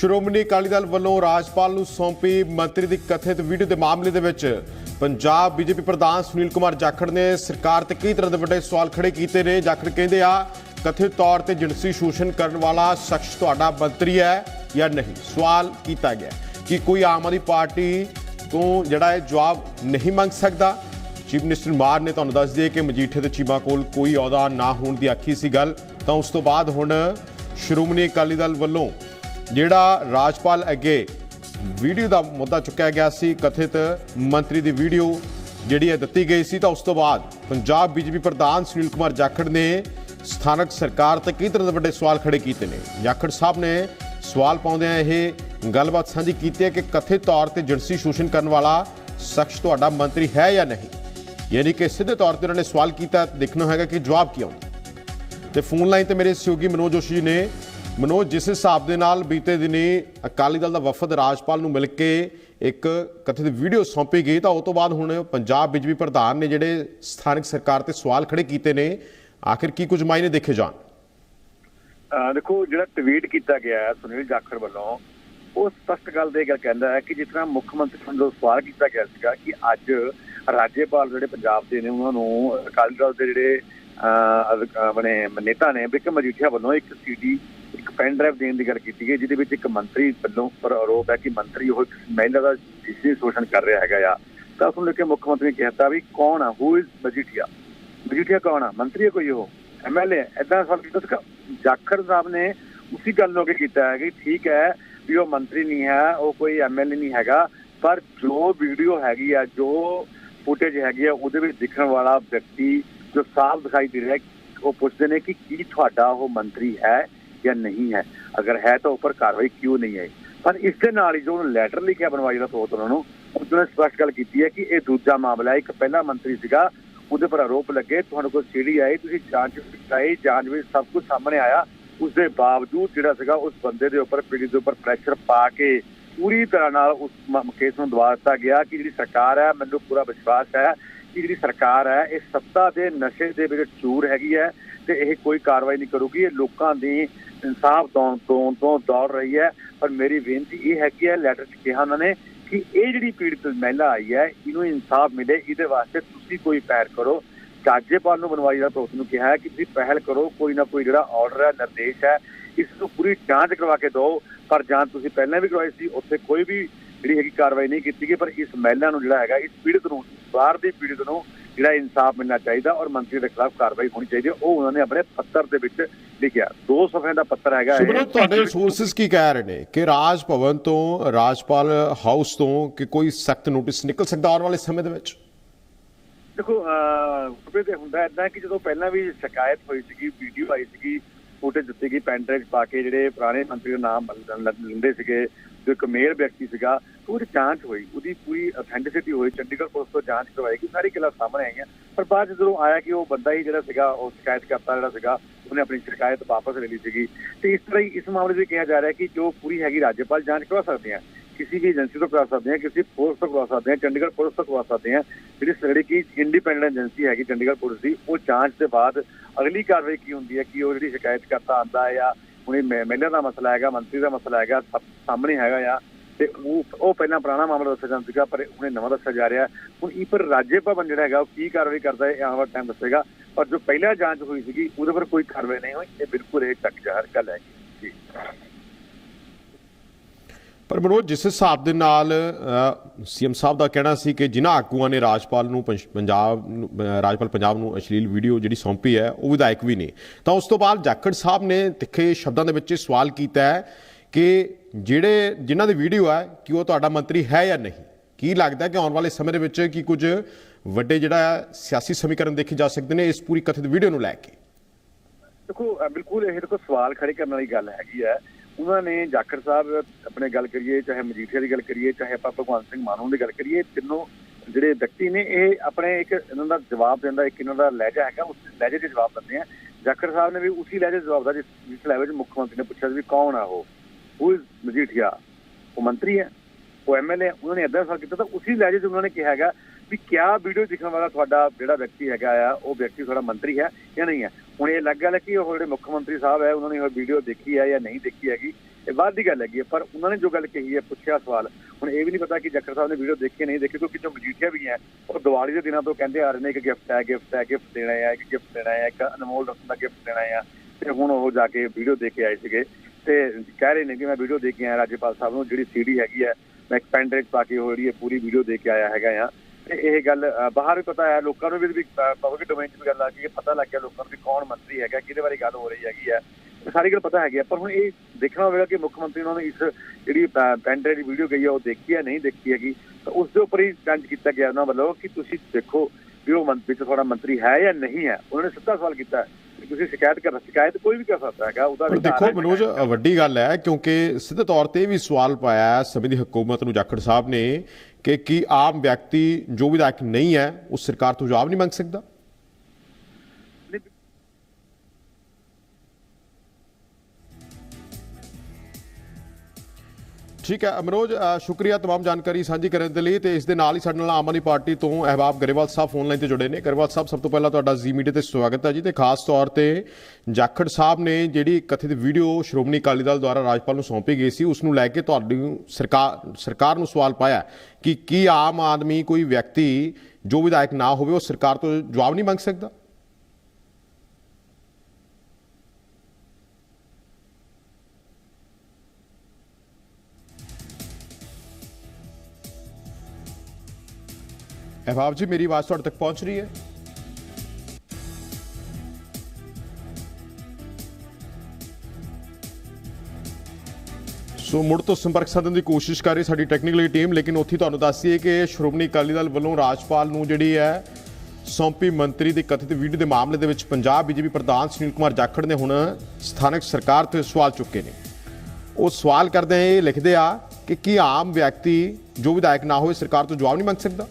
ਸ਼੍ਰੋਮਣੀ ਅਕਾਲੀ ਦਲ ਵੱਲੋਂ ਰਾਜਪਾਲ ਨੂੰ ਸੌਂਪੀ ਮੰਤਰੀ ਦੀ ਕਥਿਤ ਵੀਡੀਓ ਦੇ ਮਾਮਲੇ ਦੇ ਵਿੱਚ ਪੰਜਾਬ ਬੀਜੇਪੀ ਪ੍ਰਧਾਨ ਸੁਨੀਲ ਕੁਮਾਰ ਜਾਖੜ ਨੇ ਸਰਕਾਰ ਤੇ ਕਈ ਤਰ੍ਹਾਂ ਦੇ ਵੱਡੇ ਸਵਾਲ ਖੜੇ ਕੀਤੇ ਨੇ। ਜਾਖੜ ਕਹਿੰਦੇ ਆ, ਕਥਿਤ ਤੌਰ ਤੇ ਜਿਣਸੀ ਸ਼ੋਸ਼ਣ ਕਰਨ ਵਾਲਾ ਸ਼ਖਸ ਤੁਹਾਡਾ ਮੰਤਰੀ ਹੈ ਜਾਂ ਨਹੀਂ? ਸਵਾਲ ਕੀਤਾ ਗਿਆ। ਕਿ ਕੋਈ ਆਮ ਆਦਮੀ ਪਾਰਟੀ ਤੋਂ ਜਿਹੜਾ ਹੈ ਜਵਾਬ ਨਹੀਂ ਮੰਗ ਸਕਦਾ? ਚੀਫ ਮਿਨਿਸਟਰ ਮਾਰ ਨੇ ਤੁਹਾਨੂੰ ਦੱਸ ਦਈਏ ਕਿ ਮਜੀਠੇ ਤੇ ਚੀਮਾ ਕੋਲ ਕੋਈ ਅਹੁਦਾ ਨਾ ਹੋਣ ਦੀ ਆਖੀ ਸੀ ਗੱਲ। ਤਾਂ ਉਸ ਤੋਂ ਬਾਅਦ ਹੁਣ ਸ਼੍ਰੋਮਣੀ ਅਕਾਲੀ ਦਲ ਵੱਲੋਂ ਜਿਹੜਾ ਰਾਜਪਾਲ ਅੱਗੇ ਵੀਡੀਓ ਦਾ ਮੁੱਦਾ ਚੁੱਕਿਆ ਗਿਆ ਸੀ, ਕਥਿਤ ਮੰਤਰੀ ਦੀ ਵੀਡੀਓ ਜਿਹੜੀ ਹੈ ਦਿੱਤੀ ਗਈ ਸੀ ਤਾਂ ਉਸ ਤੋਂ ਬਾਅਦ ਪੰਜਾਬ ਬੀਜੇਪੀ ਪ੍ਰਧਾਨ ਸੁਨੀਲ ਕੁਮਾਰ ਜਾਖੜ ਨੇ ਸਥਾਨਕ ਸਰਕਾਰ ਤੇ ਕਈ ਤਰ੍ਹਾਂ ਦੇ ਵੱਡੇ ਸਵਾਲ ਖੜੇ ਕੀਤੇ ਨੇ। ਜਾਖੜ ਸਾਹਿਬ ਨੇ ਸਵਾਲ ਪਾਉਂਦਿਆਂ ਇਹ ਗੱਲਬਾਤ ਸਾਂਝੀ ਕੀਤੀ ਹੈ ਕਿ ਕਥਿਤ ਤੌਰ ਤੇ ਜਿਨਸੀ ਸ਼ੋਸ਼ਣ ਕਰਨ ਵਾਲਾ ਸ਼ਖਸ ਤੁਹਾਡਾ ਮੰਤਰੀ ਹੈ ਜਾਂ ਨਹੀਂ। ਯਾਨੀ ਕਿ ਸਿੱਧੇ ਤੌਰ ਤੇ ਉਹਨਾਂ ਨੇ ਸਵਾਲ ਕੀਤਾ, ਦੇਖਣਾ ਹੈਗਾ ਕਿ ਜਵਾਬ ਕੀ ਆਉਂਦਾ। ਤੇ ਫੋਨ ਲਾਈਨ ਤੇ ਮੇਰੇ ਸਹਿਯੋਗੀ ਮਨੋਜ ਜੋਸ਼ੀ ਜੀ ਨੇ ਮਨੋਜ ਜਿਸ ਹਿਸਾਬ ਦੇ ਨਾਲ ਬੀਤੇ ਦਿਨੀ ਅਕਾਲੀ ਦਲ ਦਾ ਵਫਦ ਰਾਜਪਾਲ ਨੂੰ ਮਿਲ ਕੇ ਇੱਕ ਕਥਿਤ ਵੀਡੀਓ ਸੌਂਪੀ ਗਈ ਤਾਂ ਉਸ ਤੋਂ ਬਾਅਦ ਹੁਣ ਪੰਜਾਬ ਬੀਜੇਪੀ ਪ੍ਰਧਾਨ ਨੇ ਜਿਹੜੇ ਸਥਾਨਕ ਸਰਕਾਰ ਤੇ ਸਵਾਲ ਖੜੇ ਕੀਤੇ ਨੇ ਆਖਿਰ ਕੀ ਕੁਝ ਮਾਇਨੇ ਦੇਖੇ ਜਾਣ? ਦੇਖੋ ਜਿਹੜਾ ਟਵੀਟ ਕੀਤਾ ਗਿਆ ਹੈ ਸੁਨੀਲ ਜਾਖੜ ਵੱਲੋਂ ਉਹ ਸਪਸ਼ਟ ਗੱਲ ਦੇ ਗੱਲ ਕਹਿੰਦਾ ਹੈ ਕਿ ਜਿਸ ਤਰ੍ਹਾਂ ਮੁੱਖ ਮੰਤਰੀ ਵੱਲੋਂ ਸਵਾਲ ਕੀਤਾ ਗਿਆ ਸੀਗਾ ਕਿ ਅੱਜ ਰਾਜਪਾਲ ਜਿਹੜੇ ਪੰਜਾਬ ਦੇ ਨੇ ਉਹਨਾਂ ਨੂੰ ਅਕਾਲੀ ਦਲ ਦੇ ਜਿਹੜੇ ਅਹ, ਨੇਤਾ ਨੇ ਬਿਕਮ ਮਜੀਠੀਆ ਵੱਲੋਂ ਇੱਕ ਸੀਡੀ ਇੱਕ ਪੈਨ ਡਰਾਈਵ ਦੇਣ ਦੀ ਗੱਲ ਕੀਤੀ ਗਈ, ਜਿਹਦੇ ਵਿੱਚ ਇੱਕ ਮੰਤਰੀ ਵੱਲੋਂ ਪਰ ਆਰੋਪ ਹੈ ਕਿ ਮੰਤਰੀ ਉਹ ਮਹਿਲਾ ਦਾ ਜਿਸੀ ਸ਼ੋਸ਼ਣ ਕਰ ਰਿਹਾ ਹੈਗਾ ਆ। ਤਾਂ ਉਸ ਨੂੰ ਲੈ ਕੇ ਮੁੱਖ ਮੰਤਰੀ ਨੇ ਕਿਹਾ ਵੀ ਕੌਣ ਆ? ਹੂ ਇਜ਼ ਮਜੀਠੀਆ? ਮਜੀਠੀਆ ਕੌਣ ਆ? ਮੰਤਰੀ ਹੈ ਕੋਈ ਉਹ? ਐਮਐਲਏ ਐਦਾਂ ਸਵਾਲ ਕੀਤਾ ਜਾਖੜ ਸਾਹਿਬ ਨੇ ਉਸੇ ਗੱਲ ਨੂੰ ਅੱਗੇ ਕੀਤਾ ਹੈ ਕਿ ਠੀਕ ਹੈ ਵੀ ਉਹ ਮੰਤਰੀ ਨਹੀਂ ਹੈ, ਉਹ ਕੋਈ ਐਮਐਲਏ ਨਹੀਂ ਹੈਗਾ, ਪਰ ਜੋ ਵੀਡੀਓ ਹੈਗੀ ਆ, ਜੋ ਫੁਟੇਜ ਹੈਗੀ ਆ, ਉਹਦੇ ਵਿੱਚ ਦਿਖਣ ਵਾਲਾ ਵਿਅਕਤੀ ਜੋ ਸਾਫ਼ ਦਿਖਾਈ ਦੇ ਰਿਹਾ ਉਹ ਪੁੱਛਦੇ ਨੇ ਕਿ ਕੀ ਤੁਹਾਡਾ ਉਹ ਮੰਤਰੀ ਹੈ? ਜਾਂ ਨਹੀਂ ਹੈ। ਅਗਰ ਹੈ ਤਾਂ ਉੱਪਰ ਕਾਰਵਾਈ ਕਿਉਂ ਨਹੀਂ ਹੈ? ਪਰ ਇਸ ਦੇ ਨਾਲ ਹੀ ਜੋ ਲੈਟਰ ਲਿਖਿਆ ਬਣਵਾਈ ਦਾ ਸੋਤ ਉਹਨਾਂ ਨੂੰ, ਉਹਨਾਂ ਨੇ ਸਪਸ਼ਟ ਗੱਲ ਕੀਤੀ ਹੈ ਕਿ ਇਹ ਦੂਜਾ ਮਾਮਲਾ ਹੈ। ਇੱਕ ਪਹਿਲਾ ਮੰਤਰੀ ਸੀਗਾ, ਉਹਦੇ ਪਰ ਆਰੋਪ ਲੱਗੇ, ਤੁਹਾਨੂੰ ਕੋਈ ਸੀਡੀ ਆਈ, ਤੁਸੀਂ ਜਾਂਚ ਕਰਾਈ ਜਾਂਚ ਵਿੱਚ ਸਭ ਕੁਝ ਸਾਹਮਣੇ ਆਇਆ। ਉਸ ਦੇ ਬਾਵਜੂਦ ਜਿਹੜਾ ਸੀਗਾ, ਉਸ ਬੰਦੇ ਦੇ ਉੱਪਰ ਪੀੜੀ ਦੇ ਉੱਪਰ ਪ੍ਰੈਸ਼ਰ ਪਾ ਕੇ ਪੂਰੀ ਤਰ੍ਹਾਂ ਨਾਲ ਉਸ ਕੇਸ ਨੂੰ ਦਵਾ ਦਿੱਤਾ ਗਿਆ ਕਿ ਜਿਹੜੀ ਸਰਕਾਰ ਹੈ, ਮੈਨੂੰ ਪੂਰਾ ਵਿਸ਼ਵਾਸ ਹੈ ਕਿ ਜਿਹੜੀ ਸਰਕਾਰ ਹੈ, ਇਹ ਸੱਤਾ ਦੇ ਨਸ਼ੇ ਦੇ ਵਿੱਚ ਚੂਰ ਹੈਗੀ ਹੈ ਤੇ ਇਹ ਕੋਈ ਕਾਰਵਾਈ ਨਹੀਂ ਕਰੂਗੀ। ਇਹ ਲੋਕਾਂ ਦੀ ਇਨਸਾਫ ਤੋਂ ਤੋਂ ਤੋਂ ਦੌੜ ਰਹੀ ਹੈ। ਪਰ ਮੇਰੀ ਬੇਨਤੀ ਇਹ ਹੈਗੀ ਹੈ ਲੈਟਰ 'ਚ ਕਿਹਾ ਉਹਨਾਂ ਨੇ ਕਿ ਇਹ ਜਿਹੜੀ ਪੀੜਤ ਮਹਿਲਾ ਆਈ ਹੈ, ਇਹਨੂੰ ਇਨਸਾਫ ਮਿਲੇ। ਇਹਦੇ ਵਾਸਤੇ ਤੁਸੀਂ ਕੋਈ ਪੈਰ ਕਰੋ। ਰਾਜੇਪਾਲ ਨੂੰ ਬਣਵਾਈ ਦਾ ਪ੍ਰੋਤ ਨੂੰ ਕਿਹਾ ਹੈ ਕਿ ਤੁਸੀਂ ਪਹਿਲ ਕਰੋ। ਕੋਈ ਨਾ ਕੋਈ ਜਿਹੜਾ ਆਰਡਰ ਹੈ, ਨਿਰਦੇਸ਼ ਹੈ, ਇਸ ਨੂੰ ਪੂਰੀ ਜਾਂਚ ਕਰਵਾ ਕੇ ਦਿਓ। ਪਰ ਜਾਂਚ ਤੁਸੀਂ ਪਹਿਲਾਂ ਵੀ ਕਰਵਾਈ ਸੀ, ਉੱਥੇ ਕੋਈ ਵੀ ਜਿਹੜੀ ਹੈਗੀ ਕਾਰਵਾਈ ਨਹੀਂ ਕੀਤੀ ਗਈ। ਪਰ ਇਸ ਮਹਿਲਾ ਨੂੰ ਜਿਹੜਾ ਹੈਗਾ, ਇਸ ਪੀੜਤ ਨੂੰ ਬਾਹਰ ਦੀ ਪੀੜਤ ਨੂੰ ਜਿਹੜਾ ਇਨਸਾਫ ਮਿਲਣਾ ਚਾਹੀਦਾ ਔਰ ਮੰਤਰੀ ਦੇ ਖਿਲਾਫ ਕਾਰਵਾਈ ਹੋਣੀ ਚਾਹੀਦੀ ਉਹ ਉਹਨਾਂ ਨੇ ਆਪਣੇ ਪੱਤਰ ਦੇ ਵਿੱਚ ਲਿਖਿਆ। ਦੋ ਸਫ਼ਿਆਂ ਦਾ ਪੱਤਰ ਹੈਗਾ ਇਹ। ਸੁਬਰਤ ਤੁਹਾਡੇ ਸੋਰਸਸ ਕੀ ਕਹਿ ਰਹੇ ਨੇ? ਕਿ ਰਾਜ ਭਵਨ ਤੋਂ ਰਾਜਪਾਲ ਹਾਊਸ ਤੋਂ ਕਿ ਕੋਈ ਸਖਤ ਨੋਟਿਸ ਨਿਕਲ ਸਕਦਾ ਆਉਣ ਵਾਲੇ ਸਮੇਂ ਦੇ ਵਿੱਚ? ਦੇਖੋ ਅਹ ਤੇ ਹੁੰਦਾ ਏਦਾਂ ਕਿ ਜਦੋਂ ਪਹਿਲਾਂ ਵੀ ਸ਼ਿਕਾਇਤ ਹੋਈ ਸੀਗੀ ਵੀਡੀਓ ਆਈ ਸੀਗੀ ਫੁਟੇਜ ਦਿੱਤੀ ਗਈ ਪੈਨ ਡਰਾਈਵ ਪਾ ਕੇ ਜਿਹੜੇ ਪੁਰਾਣੇ ਮੰਤਰੀ ਦਾ ਨਾਮ ਲੈਂਦੇ ਸੀਗੇ ਜੋ ਇੱਕ ਮੇਲ ਵਿਅਕਤੀ ਸੀਗਾ, ਉਹਦੀ ਜਾਂਚ ਹੋਈ, ਉਹਦੀ ਪੂਰੀ ਅਥੈਂਟਿਸਿਟੀ ਹੋਈ, ਚੰਡੀਗੜ੍ਹ ਪੁਲਿਸ ਤੋਂ ਜਾਂਚ ਕਰਵਾਈ ਗਈ ਸਾਰੀ ਗੱਲਾਂ ਸਾਹਮਣੇ ਆਈਆਂ। ਪਰ ਬਾਅਦ ਜਦੋਂ ਆਇਆ ਕਿ ਉਹ ਬੰਦਾ ਹੀ ਜਿਹੜਾ ਸੀਗਾ, ਉਹ ਸ਼ਿਕਾਇਤ ਕਰਤਾ ਜਿਹੜਾ ਸੀਗਾ, ਉਹਨੇ ਆਪਣੀ ਸ਼ਿਕਾਇਤ ਵਾਪਸ ਲੈ ਲਈ ਸੀਗੀ। ਤੇ ਇਸ ਤਰ੍ਹਾਂ ਹੀ ਇਸ ਮਾਮਲੇ 'ਚ ਕਿਹਾ ਜਾ ਰਿਹਾ ਕਿ ਜੋ ਪੂਰੀ ਹੈਗੀ ਰਾਜਪਾਲ ਜਾਂਚ ਕਰਵਾ ਸਕਦੇ ਆ। ਕਿਸੇ ਵੀ ਏਜੰਸੀ ਤੋਂ ਕਰਵਾ ਸਕਦੇ ਆ, ਕਿਸੇ ਫੋਰਸ ਤੋਂ ਕਰਵਾ ਸਕਦੇ ਆ, ਚੰਡੀਗੜ੍ਹ ਪੁਲਿਸ ਤੋਂ ਕਰਵਾ ਸਕਦੇ ਆ। ਜਿਹੜੀ ਜਿਹੜੀ ਕਿ ਇੰਡੀਪੈਂਡੈਂਟ ਏਜੰਸੀ ਹੈਗੀ, ਚੰਡੀਗੜ੍ਹ ਪੁਲਿਸ ਦੀ, ਉਹ ਜਾਂਚ ਦੇ ਬਾਅਦ ਅਗਲੀ ਕਾਰਵਾਈ ਕੀ ਹੁੰਦੀ ਹੈ, ਕਿ ਉਹ ਜਿਹੜੀ ਸ਼ਿਕਾਇਤ ਕਰਤਾ ਆਂਦਾ ਹੈ ਜਾਂ ਹੁਣੇ ਮਹਿਲਾ ਦਾ ਮਸਲਾ ਹੈਗਾ, ਮੰਤਰੀ ਦਾ ਮਸਲਾ ਹੈਗਾ ਸਾਹਮਣੇ ਹੈਗਾ ਆ। ਤੇ ਉਹ ਉਹ ਪਹਿਲਾਂ ਪੁਰਾਣਾ ਮਾਮਲਾ ਦੱਸਿਆ ਜਾਂਦਾ ਸੀਗਾ, ਪਰ ਹੁਣੇ ਨਵਾਂ ਦੱਸਿਆ ਜਾ ਰਿਹਾ। ਹੁਣ ਇਹ ਪਰ ਰਾਜੇ ਭਵਨ ਜਿਹੜਾ ਹੈਗਾ, ਉਹ ਕੀ ਕਾਰਵਾਈ ਕਰਦਾ ਹੈ, ਇਹ ਆਉਣ ਵਾਲਾ ਟਾਈਮ ਦੱਸੇਗਾ। ਪਰ ਜੋ ਪਹਿਲਾਂ ਜਾਂਚ ਹੋਈ ਸੀਗੀ, ਉਹਦੇ ਪਰ ਕੋਈ ਕਾਰਵਾਈ ਨਹੀਂ ਹੋਈ, ਇਹ ਬਿਲਕੁਲ ਇਹ ਟੱਕ ਜ਼ਾਹਰ ਗੱਲ ਹੈ। ਜੀ। ਪਰ ਮਨੋਜ ਜਿਸ ਹਿਸਾਬ ਦੇ ਨਾਲ ਸੀਐਮ ਸਾਹਿਬ ਦਾ ਕਹਿਣਾ ਸੀ ਕਿ ਜਿਨ੍ਹਾਂ ਆਗੂਆਂ ਨੇ ਰਾਜਪਾਲ ਨੂੰ ਪੰਜ- ਪੰਜਾਬ ਨੂੰ, ਰਾਜਪਾਲ ਪੰਜਾਬ ਨੂੰ ਅਸ਼ਲੀਲ ਵੀਡੀਓ ਜਿਹੜੀ ਸੌਂਪੀ ਹੈ ਉਹ ਵਿਧਾਇਕ ਵੀ ਨੇ। ਤਾਂ ਉਸ ਤੋਂ ਬਾਅਦ ਜਾਖੜ ਸਾਹਿਬ ਨੇ ਤਿੱਖੇ ਸ਼ਬਦਾਂ ਦੇ ਵਿੱਚ ਇਹ ਸਵਾਲ ਕੀਤਾ ਹੈ ਕਿ ਜਿਹੜੇ ਜਿਨ੍ਹਾਂ ਦੀ ਵੀਡੀਓ ਹੈ ਕਿ ਉਹ ਤੁਹਾਡਾ ਮੰਤਰੀ ਹੈ ਜਾਂ ਨਹੀਂ? ਕੀ ਲੱਗਦਾ ਕਿ ਆਉਣ ਵਾਲੇ ਸਮੇਂ ਦੇ ਵਿੱਚ ਕੀ ਕੁਝ ਵੱਡੇ ਜਿਹੜਾ ਹੈ ਸਿਆਸੀ ਸਮੀਕਰਨ ਦੇਖੇ ਜਾ ਸਕਦੇ ਨੇ ਇਸ ਪੂਰੀ ਕਥਿਤ ਵੀਡੀਓ ਨੂੰ ਲੈ ਕੇ? ਦੇਖੋ ਬਿਲਕੁਲ ਇਹ ਦੇਖੋ ਸਵਾਲ ਖੜੇ ਕਰਨ ਵਾਲੀ ਗੱਲ ਹੈਗੀ ਹੈ। ਉਹਨਾਂ ਨੇ ਜਾਖੜ ਸਾਹਿਬ ਆਪਣੇ ਗੱਲ ਕਰੀਏ, ਚਾਹੇ ਮਜੀਠੀਆ ਦੀ ਗੱਲ ਕਰੀਏ, ਚਾਹੇ ਆਪਾਂ ਭਗਵੰਤ ਸਿੰਘ ਮਾਨੂ ਦੀ ਗੱਲ ਕਰੀਏ, ਤਿੰਨੋਂ ਜਿਹੜੇ ਵਿਅਕਤੀ ਨੇ, ਇਹ ਆਪਣੇ ਇੱਕ ਇਹਨਾਂ ਦਾ ਜਵਾਬ ਦੇਣ ਦਾ, ਇੱਕ ਇਹਨਾਂ ਦਾ ਲਹਿਜਾ ਹੈਗਾ, ਉਸ ਲਹਿਜੇ 'ਚ ਜਵਾਬ ਦਿੰਦੇ ਆ। ਜਾਖੜ ਸਾਹਿਬ ਨੇ ਵੀ ਉਸੇ ਲਹਿਜੇ ਜਵਾਬ ਦਾ, ਜਿਸ ਜਿਸ 'ਚ ਮੁੱਖ ਮੰਤਰੀ ਨੇ ਪੁੱਛਿਆ ਸੀ ਵੀ ਕੌਣ ਆ ਉਹ? Who is Majithia? ਉਹ ਮੰਤਰੀ ਹੈ, ਉਹ ਐਮਐਲਏ ਉਹਨਾਂ ਨੇ ਏਦਾਂ ਸਵਾਲ ਕੀਤਾ ਤਾਂ ਉਸੇ ਲਹਿਜੇ 'ਚ ਉਹਨਾਂ ਨੇ ਕਿਹਾ ਹੈਗਾ ਵੀ ਕਿਆ ਵੀਡੀਓ ਦਿਖਣ ਵਾਲਾ ਤੁਹਾਡਾ ਜਿਹੜਾ ਵਿਅਕਤੀ ਹੈਗਾ ਆ, ਉਹ ਵਿਅਕਤੀ ਤੁਹਾਡਾ ਮੰਤਰੀ ਹੈ ਜਾਂ ਨਹੀਂ ਹੈ? ਹੁਣ ਇਹ ਲੱਗ ਗੱਲ ਹੈ ਕਿ ਉਹ ਜਿਹੜੇ ਮੁੱਖ ਮੰਤਰੀ ਸਾਹਿਬ ਹੈ, ਉਹਨਾਂ ਨੇ ਉਹ ਵੀਡੀਓ ਦੇਖੀ ਹੈ ਜਾਂ ਨਹੀਂ ਦੇਖੀ ਹੈਗੀ, ਇਹ ਬਾਅਦ ਦੀ ਗੱਲ ਹੈਗੀ ਹੈ। ਪਰ ਉਹਨਾਂ ਨੇ ਜੋ ਗੱਲ ਕਹੀ ਹੈ, ਪੁੱਛਿਆ ਸਵਾਲ। ਹੁਣ ਇਹ ਵੀ ਨਹੀਂ ਪਤਾ ਕਿ ਜੱਕਰ ਸਾਹਿਬ ਨੇ ਵੀਡੀਓ ਦੇਖੀ ਨਹੀਂ ਦੇਖੀ, ਕਿਉਂਕਿ ਜੋ ਮਜੀਠੀਆ ਵੀ ਹੈ, ਉਹ ਦੀਵਾਲੀ ਦੇ ਦਿਨਾਂ ਤੋਂ ਕਹਿੰਦੇ ਆ ਰਹੇ ਨੇ ਇੱਕ ਗਿਫਟ ਹੈ ਗਿਫਟ ਹੈ ਗਿਫਟ ਦੇਣਾ ਹੈ, ਇੱਕ ਗਿਫਟ ਦੇਣਾ ਹੈ, ਇੱਕ ਅਨਮੋਲ ਰਤਨ ਦਾ ਗਿਫਟ ਦੇਣਾ ਹੈ। ਤੇ ਹੁਣ ਉਹ ਜਾ ਕੇ ਵੀਡੀਓ ਦੇ ਕੇ ਆਏ ਸੀਗੇ। ਤੇ ਕਹਿ ਰਹੇ ਨੇ ਕਿ ਮੈਂ ਵੀਡੀਓ ਦੇ ਕੇ ਆਇਆ, ਰਾਜਪਾਲ ਸਾਹਿਬ ਨੂੰ, ਜਿਹੜੀ ਸੀਡੀ ਹੈਗੀ ਹੈ, ਮੈਂ ਇੱਕ ਪੈਨ ਡਰਾਈਵ ਪਾ ਕੇ ਉਹ ਜਿਹੜੀ ਹੈ ਪੂਰੀ ਵੀਡੀਓ ਦੇ ਕੇ ਆਇਆ ਹੈਗਾ ਆ। ਤੇ ਇਹ ਗੱਲ ਬਾਹਰ ਵੀ ਪਤਾ ਹੈ, ਲੋਕਾਂ ਨੂੰ ਵੀ ਪਬਲਿਕ ਡੋਮੇਨ 'ਚ ਵੀ ਗੱਲ ਆ ਗਈ ਹੈ, ਪਤਾ ਲੱਗ ਗਿਆ ਲੋਕਾਂ ਨੂੰ ਵੀ ਕੌਣ ਮੰਤਰੀ ਹੈਗਾ, ਕਿਹਦੇ ਬਾਰੇ ਗੱਲ ਹੋ ਰਹੀ ਹੈਗੀ ਹੈ। ਇਹ ਸਾਰੀ ਗੱਲ ਪਤਾ ਹੈਗੀ ਹੈ, ਪਰ ਹੁਣ ਇਹ ਦੇਖਣਾ ਹੋਵੇਗਾ ਕਿ ਮੁੱਖ ਮੰਤਰੀ ਉਹਨਾਂ ਨੇ ਇਸ ਜਿਹੜੀ ਪੈਨ ਡਰਾਈਵ ਦੀ ਵੀਡੀਓ ਗਈ ਹੈ, ਉਹ ਦੇਖੀ ਹੈ, ਨਹੀਂ ਦੇਖੀ ਹੈਗੀ, ਤਾਂ ਉਸ ਦੇ ਉੱਪਰ ਹੀ ਜੰਜ ਕੀਤਾ ਗਿਆ ਉਹਨਾਂ ਵੱਲੋਂ ਕਿ ਤੁਸੀਂ ਦੇਖੋ ਵੀ ਉਹ ਮੰਤਰੀ ਚ ਤੁਹਾਡਾ ਮੰਤਰੀ ਹੈ ਜਾਂ ਨਹੀਂ ਹੈ। ਉਹਨਾਂ ਨੇ ਸਿੱਧਾ ਸਵਾਲ ਕੀਤਾ ਕਿ ਤੁਸੀਂ ਸ਼ਿਕਾਇਤ ਕਰ ਸ਼ਿਕਾਇਤ ਕੋਈ ਵੀ ਕਰ ਸਕਦਾ ਹੈਗਾ ਉਹਦਾ ਅਧਿਕਾਰ ਦੇਖੋ। ਮਨੋਜ ਵੱਡੀ ਗੱਲ ਹੈ ਕਿਉਂਕਿ ਸਿੱਧੇ ਤੌਰ ਤੇ ਇਹ ਵੀ ਸਵਾਲ ਪਾਇਆ ਹੈ ਸਮੇਂ ਦੀ ਹਕੂਮਤ ਨੂੰ ਜਾਖੜ ਸਾਹਿਬ ਨੇ ਕਿ ਕੀ ਆਮ ਵਿਅਕਤੀ ਜੋ ਵਿਧਾਇਕ ਨਹੀਂ ਹੈ ਉਹ ਸਰਕਾਰ ਤੋਂ ਜਵਾਬ ਨਹੀਂ ਮੰਗ ਸਕਦਾ ਠੀਕ ਹੈ ਅਮਰੋਜ ਅ, ਸ਼ੁਕਰੀਆ तमाम ਜਾਣਕਾਰੀ ਸਾਂਝੀ ਕਰਨ ਦੇ ਲਈ ਤੇ ਇਸ ਦੇ ਨਾਲ ਹੀ ਸਾਡੇ ਨਾਲ ਆਮ ਆਦਮੀ ਪਾਰਟੀ ਤੋਂ ਅਹਿਬਾਬ ਗਰੇਵਾਲ ਸਾਹਿਬ ਫੋਨ ਲਾਈਨ ਤੇ ਜੁੜੇ ਨੇ ਗਰੇਵਾਲ ਸਾਹਿਬ ਸਭ ਤੋਂ ਪਹਿਲਾਂ ਤੁਹਾਡਾ ਜ਼ੀ ਮੀਡੀਆ ਤੇ ਸਵਾਗਤ ਹੈ ਜੀ ਤੇ ਖਾਸ ਤੌਰ ਤੇ ਜਾਖੜ ਸਾਹਿਬ ਨੇ ਜਿਹੜੀ ਕਥਿਤ ਵੀਡੀਓ ਸ਼੍ਰੋਮਣੀ ਅਕਾਲੀ ਦਲ ਦੁਆਰਾ ਰਾਜਪਾਲ ਨੂੰ ਸੌਂਪੀ ਗਈ ਸੀ ਉਸ ਨੂੰ ਲੈ ਕੇ ਤੁਹਾਡੀ ਸਰਕਾਰ ਸਰਕਾਰ ਨੂੰ ਸਵਾਲ ਪਾਇਆ ਕਿ ਕੀ ਆਮ ਆਦਮੀ ਕੋਈ ਵਿਅਕਤੀ ਜੋ ਵਿਧਾਇਕ ਨਾ ਹੋਵੇ ਉਹ ਸਰਕਾਰ ਤੋਂ ਜਵਾਬ ਨਹੀਂ ਮੰਗ ਸਕਦਾ ਅਹਿਬਾਬ ਜੀ ਮੇਰੀ ਆਵਾਜ਼ ਤੁਹਾਡੇ ਤੱਕ ਪਹੁੰਚ ਰਹੀ ਹੈ ਸੋ ਮੁੜ ਤੋਂ ਸੰਪਰਕ ਸਾਧਨ ਦੀ ਕੋਸ਼ਿਸ਼ ਕਰ ਰਹੀ ਸਾਡੀ ਟੈਕਨੀਕਲੀ ਟੀਮ ਲੇਕਿਨ ਉੱਥੇ ਤੁਹਾਨੂੰ ਦੱਸਦੀ ਹੈ ਕਿ ਸ਼੍ਰੋਮਣੀ ਅਕਾਲੀ ਦਲ ਵੱਲੋਂ ਰਾਜਪਾਲ ਨੂੰ ਜਿਹੜੀ ਹੈ ਸੌਂਪੀ ਮੰਤਰੀ ਦੀ ਕਥਿਤ ਵੀਡੀਓ ਦੇ ਮਾਮਲੇ ਦੇ ਵਿੱਚ ਪੰਜਾਬ ਬੀਜੇਪੀ ਪ੍ਰਧਾਨ ਸੁਨੀਲ ਕੁਮਾਰ ਜਾਖੜ ਨੇ ਹੁਣ ਸਥਾਨਕ ਸਰਕਾਰ ਤੋਂ ਸਵਾਲ ਚੁੱਕੇ ਨੇ ਉਹ ਸਵਾਲ ਕਰਦੇ ਇਹ ਲਿਖਦੇ ਆ ਕਿ ਕੀ ਆਮ ਵਿਅਕਤੀ ਜੋ ਵਿਧਾਇਕ ਨਾ ਹੋਏ ਸਰਕਾਰ ਤੋਂ ਜਵਾਬ ਨਹੀਂ ਮੰਗ ਸਕਦਾ